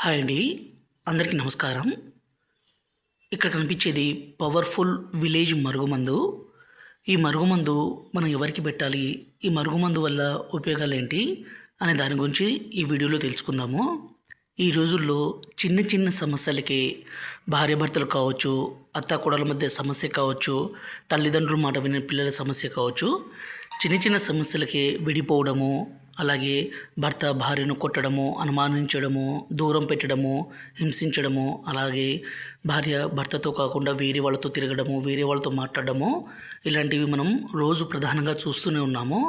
Hi అండి. అందరికీ నమస్కారం. ఇక్కడ కనిపించేది పవర్ఫుల్ విలేజ్ మరుగుమందు. ఈ మరుగుమందు మనం ఎవరికి పెట్టాలి? ఈ మరుగుమందు వల్ల ఉపయోగాలు ఏంటి? అనే దాని గురించి ఈ వీడియోలో తెలుసుకుందాము. ఈ రోజుల్లో చిన్న చిన్న సమస్యలకి భార్యాభర్తలు కావచ్చు అత్తాకోడల మధ్య సమస్య కావచ్చు తల్లిదండ్రుల మాట వినే పిల్లల సమస్య కావచ్చు చిన్న చిన్న సమస్యలకి విడిపోవడము అలాగే భర్త భార్యను కొట్టడము అనుమానించడము దూరం పెట్టడము హింసించడము అలాగే భార్య భర్తతో కాకుండా వేరే వాళ్ళతో తిరగడము వేరే వాళ్ళతో మాట్లాడడము ఇలాంటివి మనం రోజు ప్రధానంగా చూస్తూనే ఉన్నాము.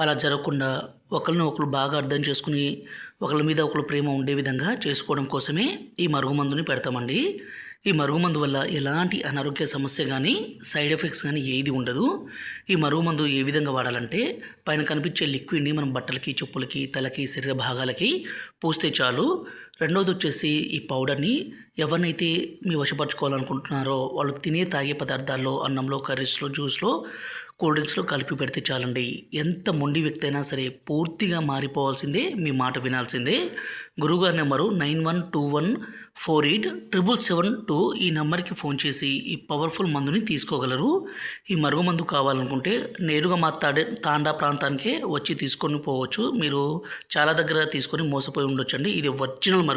అలా జరగకుండా ఒకరిని ఒకరు బాగా అర్థం చేసుకుని ఒకరి మీద ఒకరు ప్రేమ ఉండే విధంగా చేసుకోవడం కోసమే ఈ మరుగుమందుని పెడతామండి. ఈ మరుగుమందు వల్ల ఎలాంటి అనారోగ్య సమస్య కానీ సైడ్ ఎఫెక్ట్స్ కానీ ఏది ఉండదు. ఈ మరుగుమందు ఏ విధంగా వాడాలంటే పైన కనిపించే లిక్విడ్ని మనం బట్టలకి చెప్పులకి తలకి శరీర భాగాలకి పూస్తే చాలు. రెండవది వచ్చేసి ఈ పౌడర్ని ఎవరినైతే మీ వశపరచుకోవాలనుకుంటున్నారో వాళ్ళు తినే తాగే పదార్థాల్లో అన్నంలో కర్రీస్లో జ్యూస్లో కూల్ డ్రింక్స్లో కలిపి పెడితే చాలండి. ఎంత మొండి వ్యక్తి అయినా సరే పూర్తిగా మారిపోవాల్సిందే మీ మాట వినాల్సిందే. గురువుగారి number nine one two one four eight triple seven two ఈ నెంబర్కి ఫోన్ చేసి ఈ పవర్ఫుల్ మందుని తీసుకోగలరు. ఈ మరుగు మందు కావాలనుకుంటే నేరుగా మా తాడే తాండా ప్రాంతానికే వచ్చి తీసుకొని పోవచ్చు. మీరు చాలా దగ్గర తీసుకొని మోసపోయి ఉండొచ్చండి. ఇది ఒరిజినల్ మరుగు